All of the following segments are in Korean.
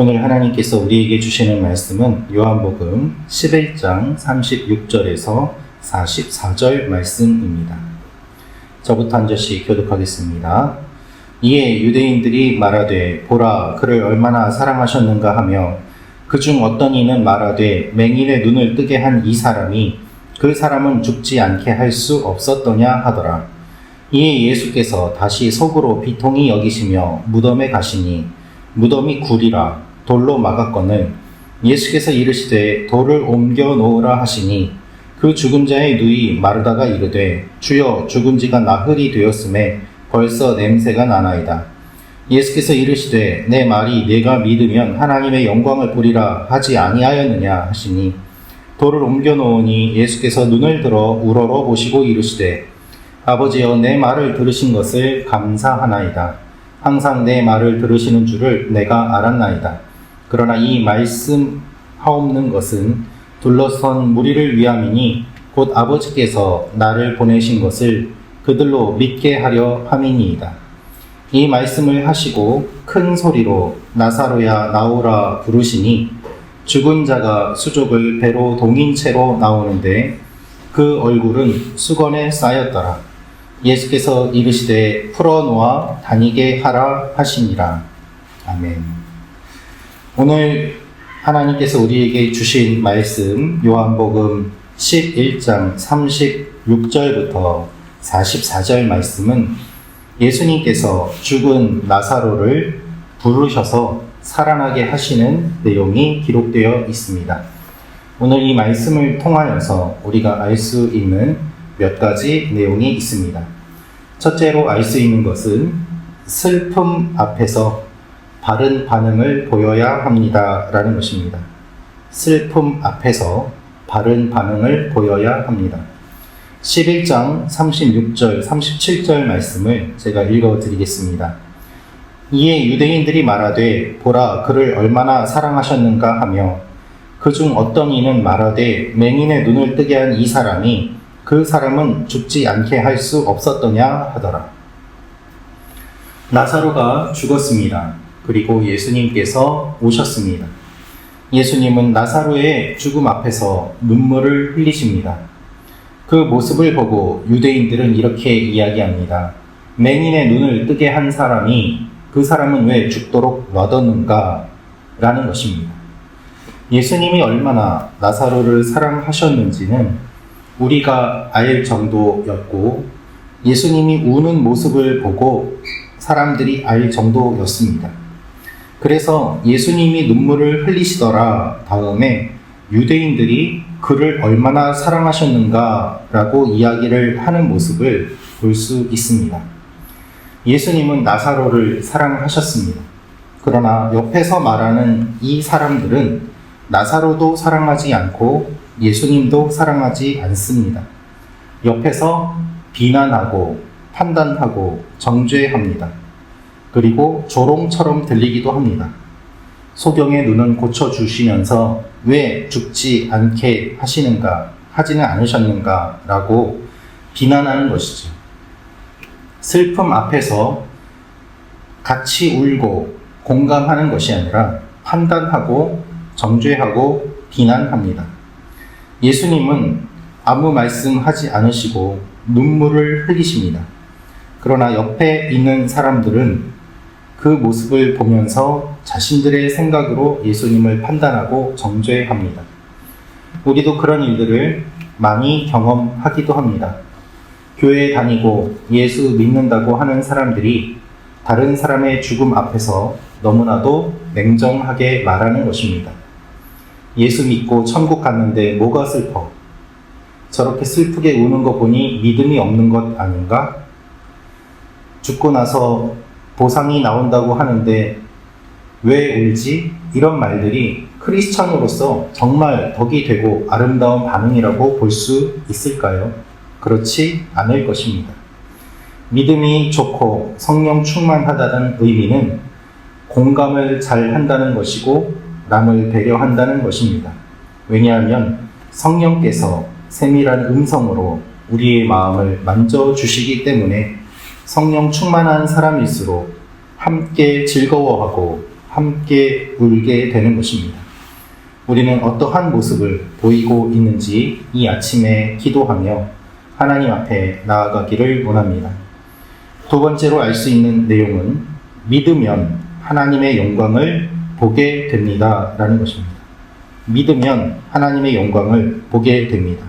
오늘 하나님께서 우리에게 주시는 말씀은 요한복음 11장 36절에서 44절 말씀입니다. 저부터 한 절씩 교독하겠습니다. 이에 유대인들이 말하되 보라 그를 얼마나 사랑하셨는가 하며 그중 어떤 이는 말하되 맹인의 눈을 뜨게 한 이 사람이 그 사람은 죽지 않게 할 수 없었더냐 하더라. 이에 예수께서 다시 속으로 비통히 여기시며 무덤에 가시니 무덤이 굴이라 돌로 막았거늘 예수께서 이르시되 돌을 옮겨 놓으라 하시니 그 죽은 자의 누이 마르다가 이르되 주여 죽은 지가 나흘이 되었음에 벌써 냄새가 나나이다. 예수께서 이르시되 내 말이 내가 믿으면 하나님의 영광을 보리라 하지 아니하였느냐 하시니 돌을 옮겨 놓으니 예수께서 눈을 들어 우러러 보시고 이르시되 아버지여 내 말을 들으신 것을 감사하나이다. 항상 내 말을 들으시는 줄을 내가 알았나이다. 그러나 이 말씀 하옵는 것은 둘러선 무리를 위함이니 곧 아버지께서 나를 보내신 것을 그들로 믿게 하려 함이니이다. 이 말씀을 하시고 큰 소리로 나사로야 나오라 부르시니 죽은 자가 수족을 배로 동인 채로 나오는데 그 얼굴은 수건에 쌓였더라. 예수께서 이르시되 풀어놓아 다니게 하라 하시니라. 아멘. 오늘 하나님께서 우리에게 주신 말씀 요한복음 11장 36절부터 44절 말씀은 예수님께서 죽은 나사로를 부르셔서 살아나게 하시는 내용이 기록되어 있습니다. 오늘 이 말씀을 통하여서 우리가 알 수 있는 몇 가지 내용이 있습니다. 첫째로 알 수 있는 것은 슬픔 앞에서 바른 반응을 보여야 합니다. 라는 것입니다. 슬픔 앞에서 바른 반응을 보여야 합니다. 11장 36절, 37절 말씀을 제가 읽어 드리겠습니다. 이에 유대인들이 말하되 보라 그를 얼마나 사랑하셨는가 하며 그중 어떤 이는 말하되 맹인의 눈을 뜨게 한 이 사람이 그 사람은 죽지 않게 할 수 없었더냐 하더라. 나사로가 죽었습니다. 그리고 예수님께서 오셨습니다. 예수님은 나사로의 죽음 앞에서 눈물을 흘리십니다. 그 모습을 보고 유대인들은 이렇게 이야기합니다. 맹인의 눈을 뜨게 한 사람이 그 사람은 왜 죽도록 놔뒀는가? 라는 것입니다. 예수님이 얼마나 나사로를 사랑하셨는지는 우리가 알 정도였고 예수님이 우는 모습을 보고 사람들이 알 정도였습니다. 그래서 예수님이 눈물을 흘리시더라 다음에 유대인들이 그를 얼마나 사랑하셨는가라고 이야기를 하는 모습을 볼 수 있습니다. 예수님은 나사로를 사랑하셨습니다. 그러나 옆에서 말하는 이 사람들은 나사로도 사랑하지 않고 예수님도 사랑하지 않습니다. 옆에서 비난하고 판단하고 정죄합니다. 그리고 조롱처럼 들리기도 합니다. 소경의 눈은 고쳐주시면서 왜 죽지 않게 하시는가, 하지는 않으셨는가 라고 비난하는 것이죠. 슬픔 앞에서 같이 울고 공감하는 것이 아니라 판단하고 정죄하고 비난합니다. 예수님은 아무 말씀 하지 않으시고 눈물을 흘리십니다. 그러나 옆에 있는 사람들은 그 모습을 보면서 자신들의 생각으로 예수님을 판단하고 정죄합니다. 우리도 그런 일들을 많이 경험하기도 합니다. 교회에 다니고 예수 믿는다고 하는 사람들이 다른 사람의 죽음 앞에서 너무나도 냉정하게 말하는 것입니다. 예수 믿고 천국 갔는데 뭐가 슬퍼? 저렇게 슬프게 우는 거 보니 믿음이 없는 것 아닌가? 죽고 나서 보상이 나온다고 하는데 왜 울지? 이런 말들이 크리스천으로서 정말 덕이 되고 아름다운 반응이라고 볼 수 있을까요? 그렇지 않을 것입니다. 믿음이 좋고 성령 충만하다는 의미는 공감을 잘 한다는 것이고 남을 배려한다는 것입니다. 왜냐하면 성령께서 세밀한 음성으로 우리의 마음을 만져주시기 때문에 성령 충만한 사람일수록 함께 즐거워하고 함께 울게 되는 것입니다. 우리는 어떠한 모습을 보이고 있는지 이 아침에 기도하며 하나님 앞에 나아가기를 원합니다. 두 번째로 알 수 있는 내용은 믿으면 하나님의 영광을 보게 됩니다. 라는 것입니다. 믿으면 하나님의 영광을 보게 됩니다.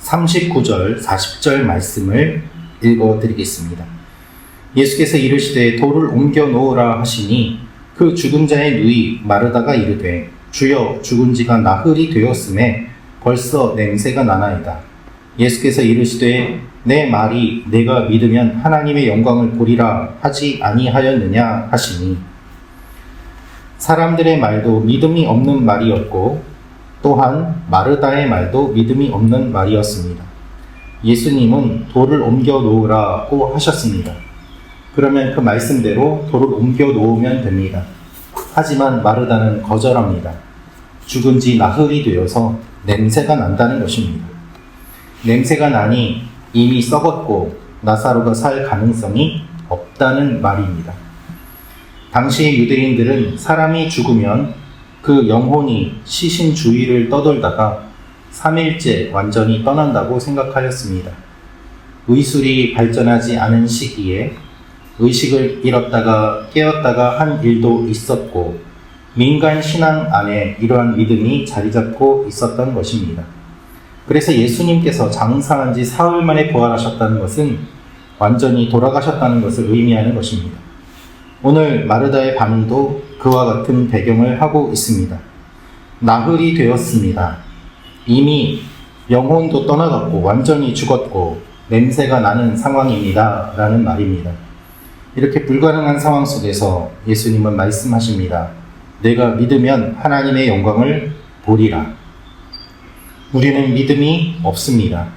39절, 40절 말씀을 읽어 드리겠습니다. 예수께서 이르시되 돌을 옮겨 놓으라 하시니 그 죽은 자의 누이 마르다가 이르되 주여 죽은 지가 나흘이 되었음에 벌써 냄새가 나나이다. 예수께서 이르시되 내 말이 내가 믿으면 하나님의 영광을 보리라 하지 아니하였느냐 하시니 사람들의 말도 믿음이 없는 말이었고 또한 마르다의 말도 믿음이 없는 말이었습니다. 예수님은 돌을 옮겨 놓으라고 하셨습니다. 그러면 그 말씀대로 돌을 옮겨 놓으면 됩니다. 하지만 마르다는 거절합니다. 죽은 지 나흘이 되어서 냄새가 난다는 것입니다. 냄새가 나니 이미 썩었고 나사로가 살 가능성이 없다는 말입니다. 당시 유대인들은 사람이 죽으면 그 영혼이 시신 주위를 떠돌다가 3일째 완전히 떠난다고 생각하였습니다. 의술이 발전하지 않은 시기에 의식을 잃었다가 깨었다가 한 일도 있었고 민간 신앙 안에 이러한 믿음이 자리 잡고 있었던 것입니다. 그래서 예수님께서 장사한 지 사흘 만에 부활하셨다는 것은 완전히 돌아가셨다는 것을 의미하는 것입니다. 오늘 마르다의 반응도 그와 같은 배경을 하고 있습니다. 나흘이 되었습니다. 이미 영혼도 떠나갔고 완전히 죽었고 냄새가 나는 상황입니다. 라는 말입니다. 이렇게 불가능한 상황 속에서 예수님은 말씀하십니다. 내가 믿으면 하나님의 영광을 보리라. 우리는 믿음이 없습니다.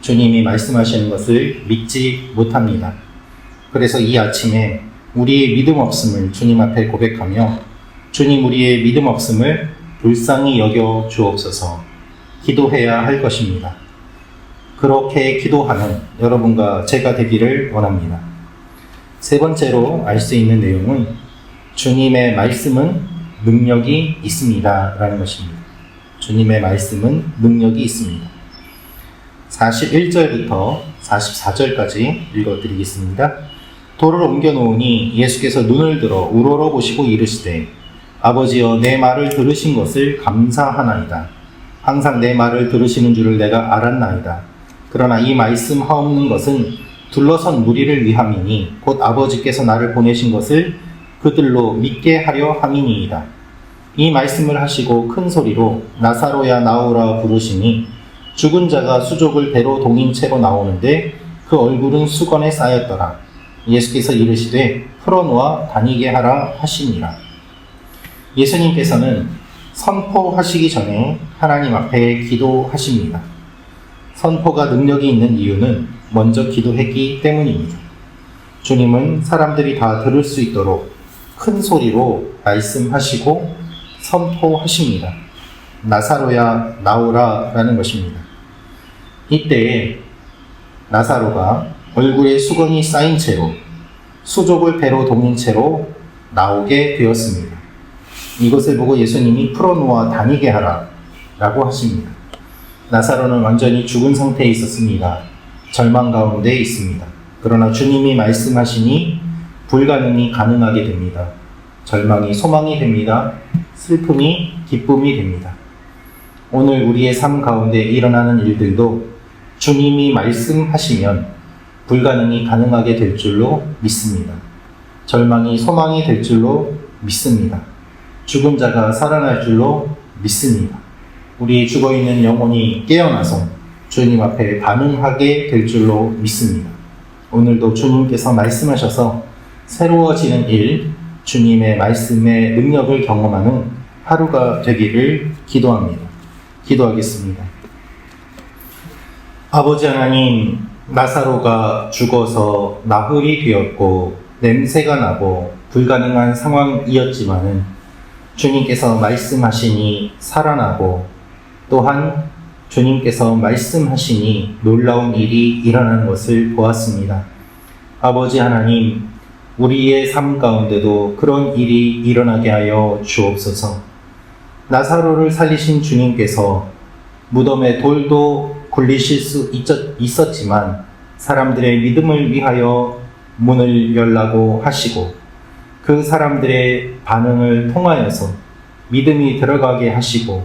주님이 말씀하시는 것을 믿지 못합니다. 그래서 이 아침에 우리의 믿음 없음을 주님 앞에 고백하며 주님 우리의 믿음 없음을 불쌍히 여겨 주옵소서 기도해야 할 것입니다. 그렇게 기도하는 여러분과 제가 되기를 원합니다. 세 번째로 알 수 있는 내용은 주님의 말씀은 능력이 있습니다. 라는 것입니다. 주님의 말씀은 능력이 있습니다. 41절부터 44절까지 읽어드리겠습니다. 돌을 옮겨 놓으니 예수께서 눈을 들어 우러러 보시고 이르시되 아버지여 내 말을 들으신 것을 감사하나이다. 항상 내 말을 들으시는 줄을 내가 알았나이다. 그러나 이 말씀 하옵는 것은 둘러선 무리를 위함이니 곧 아버지께서 나를 보내신 것을 그들로 믿게 하려 함이니이다. 이 말씀을 하시고 큰 소리로 나사로야 나오라 부르시니 죽은 자가 수족을 배로 동인 채로 나오는데 그 얼굴은 수건에 쌓였더라. 예수께서 이르시되 풀어놓아 다니게 하라 하시니라. 예수님께서는 선포하시기 전에 하나님 앞에 기도하십니다. 선포가 능력이 있는 이유는 먼저 기도했기 때문입니다. 주님은 사람들이 다 들을 수 있도록 큰 소리로 말씀하시고 선포하십니다. 나사로야 나오라 라는 것입니다. 이때에 나사로가 얼굴에 수건이 쌓인 채로 수족을 배로 동인 채로 나오게 되었습니다. 이것을 보고 예수님이 풀어놓아 다니게 하라 라고 하십니다. 나사로는 완전히 죽은 상태에 있었습니다. 절망 가운데 있습니다. 그러나 주님이 말씀하시니 불가능이 가능하게 됩니다. 절망이 소망이 됩니다. 슬픔이 기쁨이 됩니다. 오늘 우리의 삶 가운데 일어나는 일들도 주님이 말씀하시면 불가능이 가능하게 될 줄로 믿습니다. 절망이 소망이 될 줄로 믿습니다. 죽은 자가 살아날 줄로 믿습니다. 우리 죽어 있는 영혼이 깨어나서 주님 앞에 반응하게 될 줄로 믿습니다. 오늘도 주님께서 말씀하셔서 새로워지는 일, 주님의 말씀의 능력을 경험하는 하루가 되기를 기도합니다. 기도하겠습니다. 아버지 하나님, 나사로가 죽어서 나흘이 되었고 냄새가 나고 불가능한 상황이었지만은 주님께서 말씀하시니 살아나고 또한 주님께서 말씀하시니 놀라운 일이 일어나는 것을 보았습니다. 아버지 하나님, 우리의 삶 가운데도 그런 일이 일어나게 하여 주옵소서. 나사로를 살리신 주님께서 무덤에 돌도 굴리실 수 있었- 있었지만 사람들의 믿음을 위하여 문을 열라고 하시고 그 사람들의 반응을 통하여서 믿음이 들어가게 하시고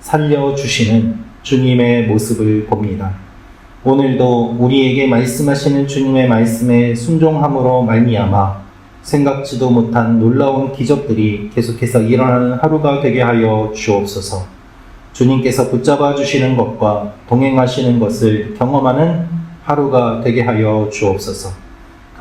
살려주시는 주님의 모습을 봅니다. 오늘도 우리에게 말씀하시는 주님의 말씀에 순종함으로 말미암아 생각지도 못한 놀라운 기적들이 계속해서 일어나는 하루가 되게 하여 주옵소서. 주님께서 붙잡아 주시는 것과 동행하시는 것을 경험하는 하루가 되게 하여 주옵소서.